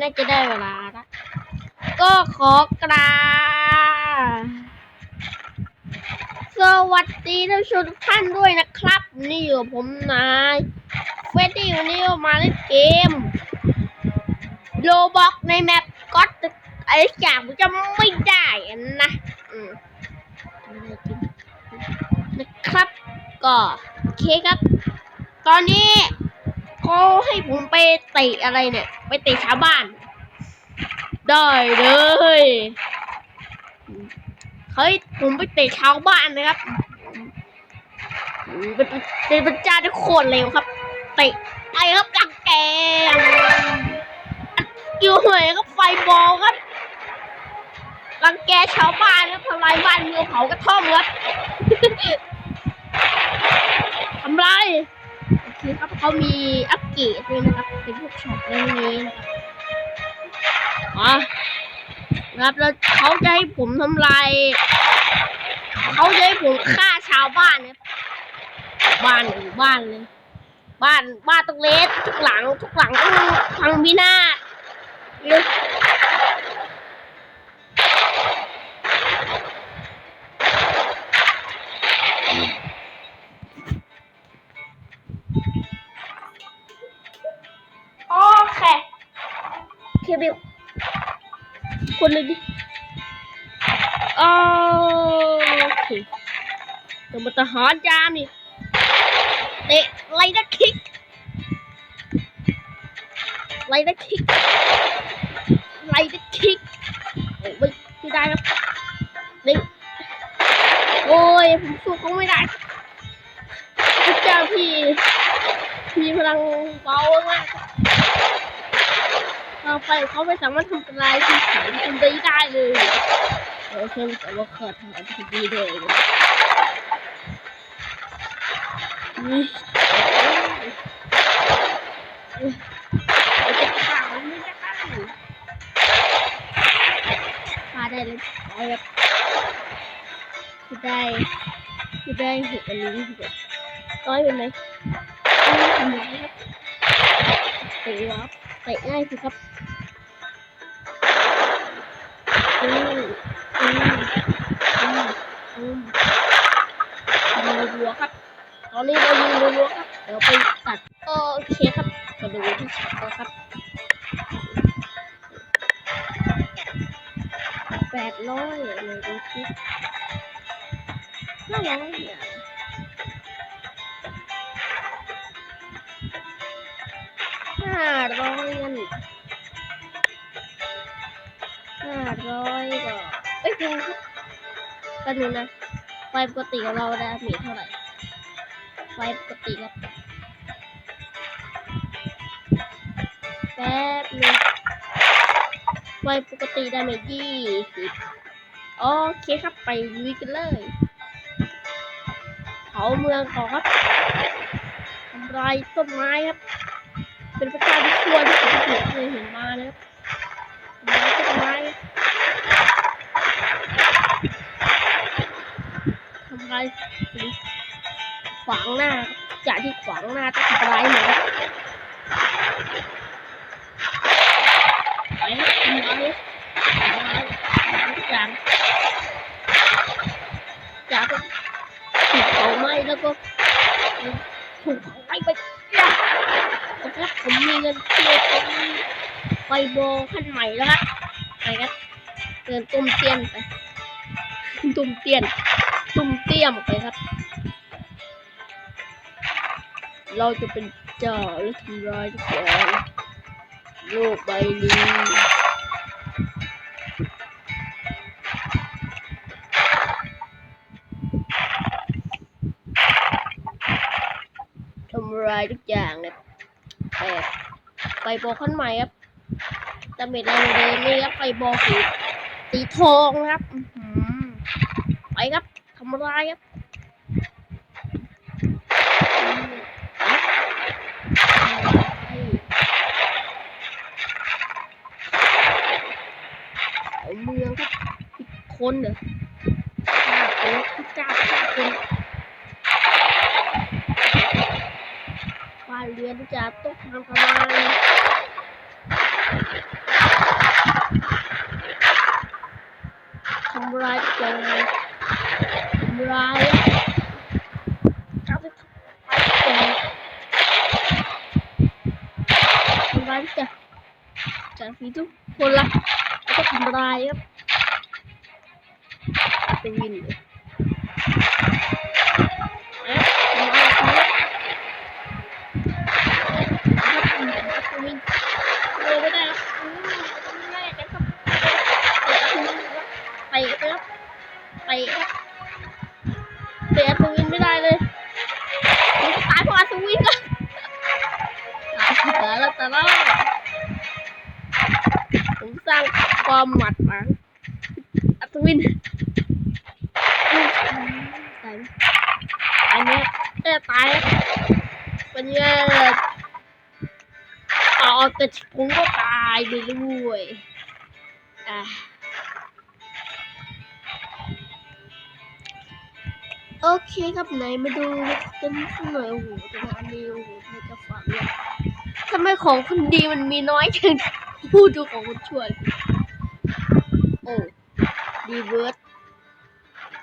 น่าจะได้เวลาละ ก็ขอกราบสวัสดีท่านชมทุกท่านด้วยนะครับ นี่อยู่ผมนายเฟดดี้วันนี้มาเล่นเกมโลบอกในแมปก็ตอะไรอย่างผมจะไม่ได้นะนะครับ ก็โอเคครับ ตอนนี้ เขาให้ผมไปเตะอะไรเนี่ย ไปเตะชาวบ้าน ได้เลยเฮ้ยผมไปเตะชาวบ้านนะครับเป็นเป็นเป็นเจ้าที่โคตรเร็วครับ เตะไอ้ครับลังแกอยู่หวยครับไฟบอลครับรังแกชาวบ้านครับทำลายบ้านเมืองเผากระท่อมครับ เคครับเขามีอัปเกรดด้วยนะครับ เป็นพวกช็อปอะไรพวกนี้นะครับอ๋อนะครับแล้วเขาจะให้ผมทำลายเขาจะให้ผมฆ่าชาวบ้านเนี่ยบ้านหรือบ้านเลย บ้านบ้านต้องเลสทุกหลัง ทุกหลังต้องพังพินาศ คนเลยดิโอเคเดี๋ยวมันจะหารยามนี่เตะไล่นักคิกไล่นักคิกไล่นักคิกโอ้ยไม่ได้ครับนี่โอ้ยผมสู้เขาไม่ได้พระเจ้าพี่มีพลังเบามาก เราไปเขาไม่สามารถทำลายที่แข็งคุณได้ได้เลยเอเชื่อแต่ว่าเกิดทำอะไรดีเลยนี่จะขาวไม่ได้พาได้เลยเอาแบบได้อได้เห็นอันนี้ร้อยเป็นไหมครับเตะครับ เตะง่ายสิครับอืมอืมอืมอืมยิงรัวครับ ตอนนี้เรายิงรัวครับ เดี๋ยวไปตัดโอเคครับมาดูที่ช็อตนะครับแปดร้อยเลยดูสิห้าร้อยเนี่ย ห้าร้อยเงินห้าร้อยก็เอ้ยคุณครับกันนึงนะไฟปกติของเราได้มีเท่าไหร่ไฟปกติครับแป๊บนึงไฟปกติได้ไหมยี่สิบโอเคครับไปลุยกันเลยเผาเมืองก่อนครับทำลายต้นไม้ครับ เป็นพระเจ้าที่ชั่วที่สุดที่ผมเคยเห็นมานะครับทำร้ายต้นไม้ทำร้ายขวางหน้าจากที่ขวางหน้าต้องทำร้ายหมดครับไปครับทำร้ายทำร้ายทุกอย่าง ไฟโบขั้นใหม่แล้วครับไปครับเดินตุ้มเตียนไปตุ้มเตียนตุ้มเตี้ยมไปครับ เราจะเป็นเจ้าและทำลายทุกอย่างโลกใบนี้ทำลายทุกอย่างเลยแปไฟบอลขั้นใหม่ครับ ดาเมจแรงเดินนี่ครับไฟบอลสีสีทองครับไปครับทำลายครับเมืองครับคนเหรอฆ่าคนพิจ้าฆ่าคนบ้านเรือนทุกอย่างทำทำลาย จอทำร้ายครับไปเางความหมัดมาอัศวินตายอันนี้เออตายเป็นไงอ๋อแต่ผมก็ตายไปด้วยอะโอเคครับไหนมาดูกันหน่อยโอ้โหแต่ละอันนี้โอ้โหไม่จะฝังเลยทำไมของคนดีมันมีน้อยจังพูดดูของคนชั่วดิโอ้ ดีเวิร์ด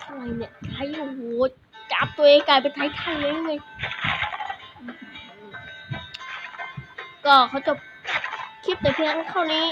อะไรเนี่ยไทยโอ้โหจับตัวเองกลายเป็นไทยไทยเลยไงก็เขาจบคลิปแต่เพียงเท่านี้